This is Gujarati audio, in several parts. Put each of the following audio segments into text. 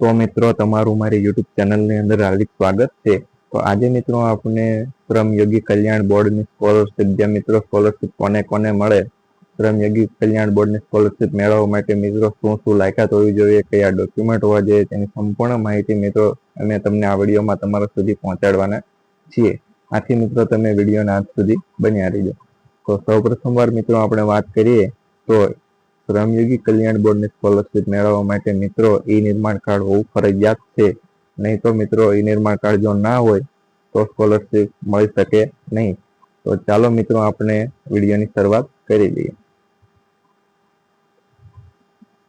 તો મિત્રો, તમારું મારી યુટ્યુબ ચેનલની અંદર હાર્દિક સ્વાગત છે. તો આજે મિત્રો આપણે શ્રમયોગી કલ્યાણ બોર્ડની સ્કોલરશિપ જે મિત્રો સ્કોલરશિપ કોને કોને મળે, શ્રમયોગી કલ્યાણ બોર્ડની સ્કોલરશિપ મેળવવા માટે મિત્રો શું શું લાયકાત હોવી જોઈએ, કયા ડોક્યુમેન્ટ હોવા જોઈએ, તેની સંપૂર્ણ માહિતી મિત્રો અમે તમને આ વિડીયોમાં તમારા સુધી પહોંચાડવાના છીએ. આથી મિત્રો તમે વિડીયોના અંત સુધી બન્યા રહીજો. તો સૌ પ્રથમવાર મિત્રો આપણે વાત કરીએ તો શ્રમયોગી કલ્યાણ બોર્ડની સ્કોલરશીપ મેળવવા માટે મિત્રો ઈ નિર્માણ કાર્ડ હોવું ફરજિયાત છે. નહીં તો મિત્રો ઈ નિર્માણ કાર્ડ જો ના હોય, તો સ્કોલરશીપ મળી શકે નહીં. તો ચાલો મિત્રો આપણે વિડીયોની શરૂઆત કરી લઈએ.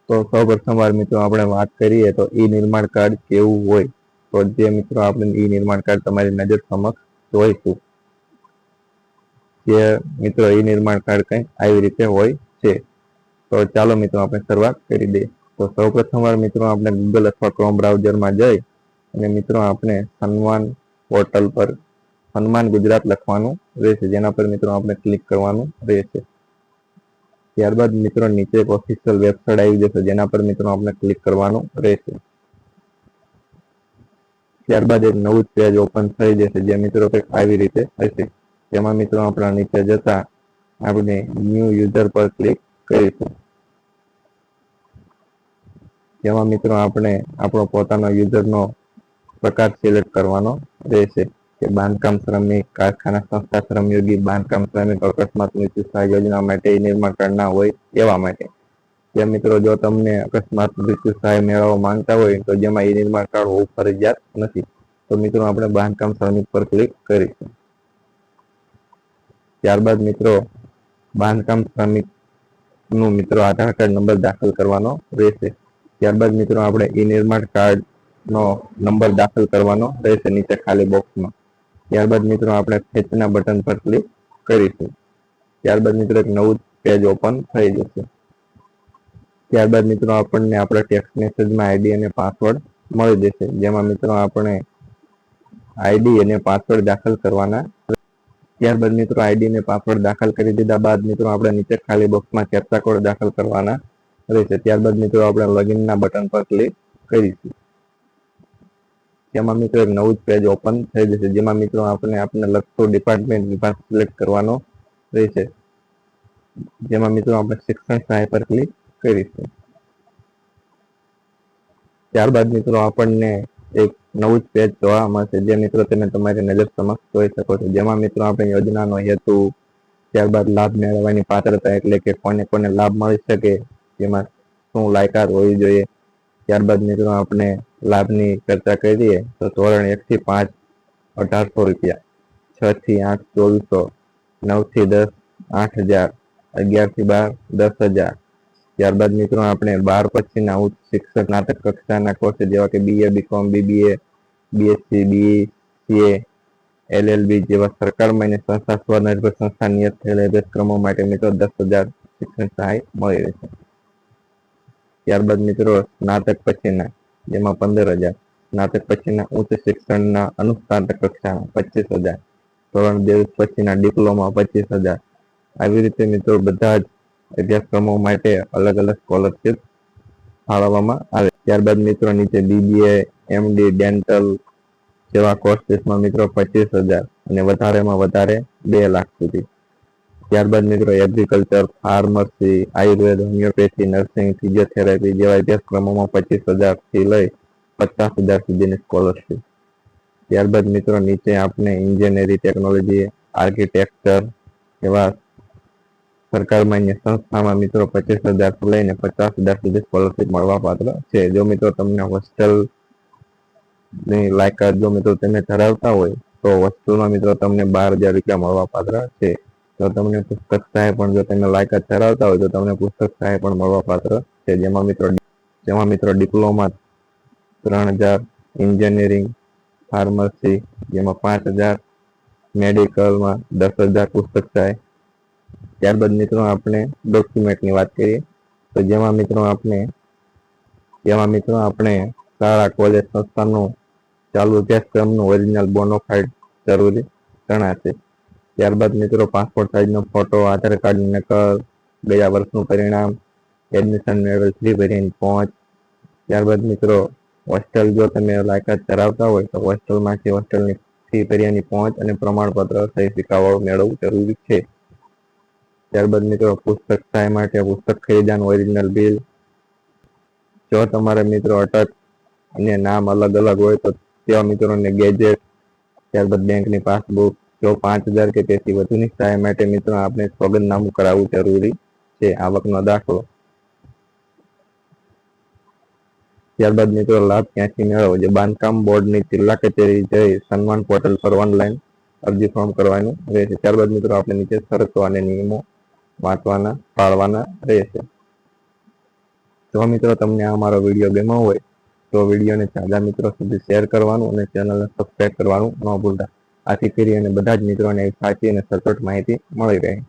તો સૌ પ્રથમવાર મિત્રો આપણે વાત કરીએ તો ઈ નિર્માણ કાર્ડ કેવું હોય? તો જે મિત્રો આપણે ઈ નિર્માણ કાર્ડ તમારી નજર સમક્ષ જોઈશું. જે મિત્રો ઈ નિર્માણ કાર્ડ કઈ આવી રીતે હોય છે. તો ચાલો મિત્રો, આપણે શરૂઆત કરી દઈએ. તો સૌ પ્રથમવાર મિત્રો, આપણે ગૂગલ અથવા ક્રોમ બ્રાઉઝરમાં જઈ અને મિત્રો, આપણે સન્માન પોર્ટલ પર સન્માન ગુજરાત લખવાનું રહેશે. જેના પર મિત્રો, આપણે ક્લિક કરવાનું રહેશે. ત્યારબાદ મિત્રો, નીચે એક ઓફિશિયલ વેબસાઇટ આવી જશે. જેના પર મિત્રો, આપણે ક્લિક કરવાનું રહેશે. ત્યારબાદ એક નવું પેજ ઓપન થઈ જશે, જે મિત્રો કંઈક આવી રીતે હશે. તેમાં મિત્રો, આપણા નીચે જતા આપણે ન્યૂ યુઝર પર ક્લિક કરીશું. જેમાં મિત્રો આપણે આપણો પોતાનો યુઝરનો પ્રકાર સિલેક્ટ કરવાનો રહેશે. કે બાંધકામ શ્રમિક, કારખાના સંસ્થા શ્રમયોગી, બાંધકામ શ્રમિક, અકસ્માત મૃત્યુ સહાય યોજના માટે નિર્માણ કરના હોય એવા માટે. જે મિત્રો જો તમને અકસ્માત મૃત્યુ સહાય મેળવવા માંગતા હોય તો જેમાં એ નિર્માણ કાર્ડ હોવું ફરજિયાત નથી. તો મિત્રો આપણે બાંધકામ શ્રમિક પર ક્લિક કરીશું. ત્યારબાદ મિત્રો બાંધકામ શ્રમિકનું મિત્રો આધાર કાર્ડ નંબર દાખલ કરવાનો રહેશે. ત્યારબાદ મિત્રો આપણે ઈ નિર્માણ કાર્ડ નો નંબર દાખલ કરવાનો રહેશે નીચે ખાલી બોક્સમાં. ત્યારબાદ મિત્રો આપણે ફેચના બટન પર ક્લિક કરીશું. ત્યારબાદ મિત્રો એક નવું પેજ ઓપન થઈ જશે. ત્યારબાદ મિત્રો આપણને આપણા ટેક્સ્ટ મેસેજમાં આઈડી અને પાસવર્ડ મળી જશે, જેમાં મિત્રો આપણે આઈડી અને પાસવર્ડ દાખલ કરવાના ત્યારબાદ મિત્રો આઈડી અને પાસવર્ડ દાખલ કરી દીધા બાદ મિત્રો આપણે નીચે ખાલી બોક્સમાં કેપ્ચા કોડ દાખલ કરવાના રહેશે ત્યારબાદ મિત્રો આપણે લોગિનના બટન પર ક્લિક કરીશું. તેમાં મિત્રો એક નવું પેજ ઓપન થઈ જશે, જેમાં મિત્રો આપણે આપણે લગતો ડિપાર્ટમેન્ટ વિભાગ સિલેક્ટ કરવાનો રહેશે. જેમાં મિત્રો આપણે શિક્ષણ સહાય પર ક્લિક કરીશું. ત્યારબાદ મિત્રો આપણને એક નવું જ પેજ જોવા મળશે, જે મિત્રો તમે તમારી નજર સમક્ષ જોઈ શકો છો. જેમાં મિત્રો આપણે યોજનાનો હેતુ, ત્યારબાદ લાભ મેળવવાની પાત્રતા એટલે કે કોને કોને લાભ મળી શકે જેમાં શું લાયકાત હોવી જોઈએ? ત્યારબાદ મિત્રો આપણે લાભની ચર્ચા કરીએ તો ધોરણ એક થી પાંચ અઢારસો રૂપિયા, છ થી આઠ ચોવીસો, નવથી દસ આઠ હજાર, અગિયારથી બાર દસ હજાર. ત્યારબાદ મિત્રો આપણે બાર પછીના ઉચ્ચ શિક્ષક નાટક કક્ષાના કોર્સ જેવા કે BA BCom BBA BSc B CA LLB જેવા સરકાર માન્ય સંસ્થા સ્વનિર્ભર સંસ્થા નિયત થયેલા અભ્યાસક્રમો માટે મિત્રો દસ હજાર શિક્ષણ સહાય મળી રહેશે. ત્યારબાદ મિત્રો સ્નાતક પછીના, જેમાં પંદર હજાર. સ્નાતક પછીના ઉચ્ચ શિક્ષણના અનુસ્નાતક કક્ષાના પચીસ હજાર. ધોરણ બે પછીના ડિપ્લોમા પચીસ હજાર. આવી રીતે મિત્રો બધા જ અભ્યાસક્રમો માટે અલગ અલગ સ્કોલરશીપ ફાળવવામાં આવે. ત્યારબાદ મિત્રો નીચે બીબીએ એમડી ડેન્ટલ જેવા કોર્સીસમાં મિત્રો પચીસ હજાર અને વધારેમાં વધારે બે લાખ સુધી. ત્યારબાદ મિત્રો agriculture pharmacy Ayurveda homeopathy nursing physiotherapy જેવા અભ્યાસક્રમોમાં પચીસ હજારથી લઈ પચાસ હજાર સુધીની સ્કોલરશીપ ત્યારબાદ મિત્રો નીચે આપણે ઇન્જિનિયરિંગ ટેકનોલોજી આર્કિટેક્ચર એવા સરકાર માન્ય સંસ્થામાં મિત્રો પચીસ હજાર લઈને પચાસ હજાર સુધી સ્કોલરશિપ મળવા પાત્ર છે. જો મિત્રો તમને હોસ્ટેલની લાયકાત જો મિત્રો તમે ધરાવતા હોય તો હોસ્ટેલમાં મિત્રો તમને બાર હજાર રૂપિયા મળવા પાત્ર છે. તો તમને પુસ્તક સહાય પણ જો તમે લાયકાત ધરાવતા હોય તો તમને પુસ્તક સહાય પણ મળવા પાત્ર છે. જેમાં મિત્રો જેમાં મિત્રો ડિપ્લોમા ત્રણ હજાર, એન્જિનિયરિંગ ફાર્મસી, જેમાં પાંચ હજાર, મેડિકલમાં દસ હજાર પુસ્તક સહાય ત્યારબાદ મિત્રો આપણે ડોક્યુમેન્ટની વાત કરીએ. તો જેમાં મિત્રો આપણે, જેમાં મિત્રો આપણે શાળા, કોલેજ સંસ્થાનું ચાલુ અભ્યાસક્રમનું ઓરિજિનલ બોનોફાઇડ જરૂરી ગણાશે ત્યારબાદ મિત્રો પાસપોર્ટ સાઇઝનો ફોટો આધાર કાર્ડ નકલ, ગયા વર્ષનું પરિણામ એડમિશન મેળવેલ થ્રી વેરિયન્ટ પહોંચ. ત્યારબાદ મિત્રો હોસ્ટેલ જો તમે લાયકાત ધરાવતા હોય તો હોસ્ટેલમાંથી હોસ્ટેલની ફી કર્યાની પહોંચ અને પ્રમાણપત્ર સહી સિક્કાવાળું મેળવવું જરૂરી છે. ત્યારબાદ મિત્રો, પુસ્તક સહાય માટે પુસ્તક ખરીદાનું ઓરિજિનલ બિલ જો તમારા મિત્રો અટક અને નામ અલગ અલગ હોય તો તેવા મિત્રોને ગેજેટ ત્યારબાદ બેંકની પાસબુક જો પાંચ હજાર કે તેથી વધુની સહાય માટે મિત્રો આપણે સોગંદનામું કરાવવું જરૂરી છે. આવકનો દાખલો. ત્યારબાદ મિત્રો લાભ ક્યાંથી મેળવવો? જે બાંધકામ બોર્ડની જિલ્લા કચેરી જઈ સન્માન પોર્ટલ પર ઓનલાઈન અરજી ફોર્મ કરવાનું રહેશે. ત્યારબાદ મિત્રો આપણે નીચે શરતો અને નિયમો વાંચવાના, પાળવાના રહેશે. જો મિત્રો તમને આ મારો વીડિયો ગમ્યો હોય, તો વિડીયોને સાદા મિત્રો સુધી શેર કરવાનું અને ચેનલને સબસ્ક્રાઈબ કરવાનું ન ભૂલતા. આથી કરી અને બધા જ મિત્રોને સાચી અને સચોટ માહિતી મળી રહે.